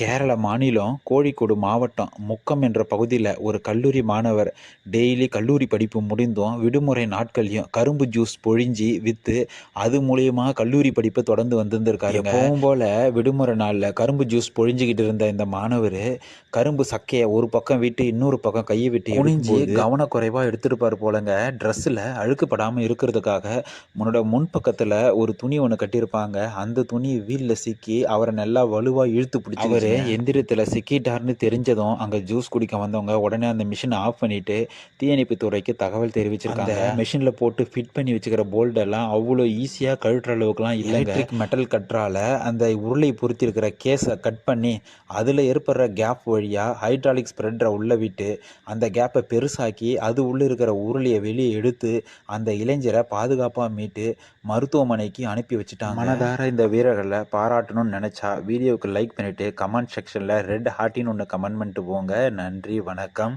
கேரள மாநிலம் கோழிக்கோடு மாவட்டம் முக்கம் என்ற பகுதியில் ஒரு கல்லூரி மாணவர் டெய்லி கல்லூரி படிப்பு முடிந்தும் விடுமுறை நாட்கள்லையும் கரும்பு ஜூஸ் பொழிஞ்சி விற்று அது மூலியமா கல்லூரி படிப்பை தொடர்ந்து வந்திருந்திருக்காரு எப்பவும் போல விடுமுறை நாளில் கரும்பு ஜூஸ் பொழிஞ்சிக்கிட்டு இருந்த இந்த மாணவர் கரும்பு சக்கையை ஒரு பக்கம் விட்டு இன்னொரு பக்கம் கையை விட்டு குனிஞ்சு கவனக்குறைவாக எடுத்திருப்பார் போலங்க. ட்ரெஸ்ஸில் அழுக்குப்படாமல் இருக்கிறதுக்காக முன்னோட முன்பக்கத்தில் ஒரு துணி ஒன்று கட்டியிருப்பாங்க. அந்த துணி வீலில் சிக்கி அவரை நல்லா வலுவாக இழுத்து பிடிச்சி எந்திரத்தில் சிக்கிட்டார்னு தெரிஞ்சதும் அங்கே ஜூஸ் குடிக்க வந்தவங்க உடனே அந்த மிஷினை ஆஃப் பண்ணிட்டு தீயணைப்பு துறைக்கு தகவல் தெரிவிச்சிருக்காங்க. மிஷினில் போட்டு ஃபிட் பண்ணி வச்சுக்கிற போல்டெல்லாம் அவ்வளோ ஈஸியாக கழட்டுற அளவுக்குலாம் எலக்ட்ரிக் மெட்டல் கட்டுறால அந்த உருளை பொருத்தி இருக்கிற கேஸை கட் பண்ணி அதில் ஏற்படுற கேப் வழியாக ஹைட்ராலிக் ஸ்ப்ரெட்டரை உள்ளே விட்டு அந்த கேப்பை பெருசாக்கி அது உள்ளே இருக்கிற உருளையை வெளியே எடுத்து அந்த இளைஞரை பாதுகாப்பாக மீட்டு மருத்துவமனைக்கு அனுப்பி வச்சுட்டாங்க. மனதார இந்த வீரர்களை பாராட்டணும்னு நினச்சா வீடியோவுக்கு லைக் பண்ணிவிட்டு கமெண்ட் செக்ஷனில் ரெட் ஹார்ட்டின்னு ஒன்று கமெண்ட் பண்ணிட்டு போங்க. நன்றி வணக்கம்.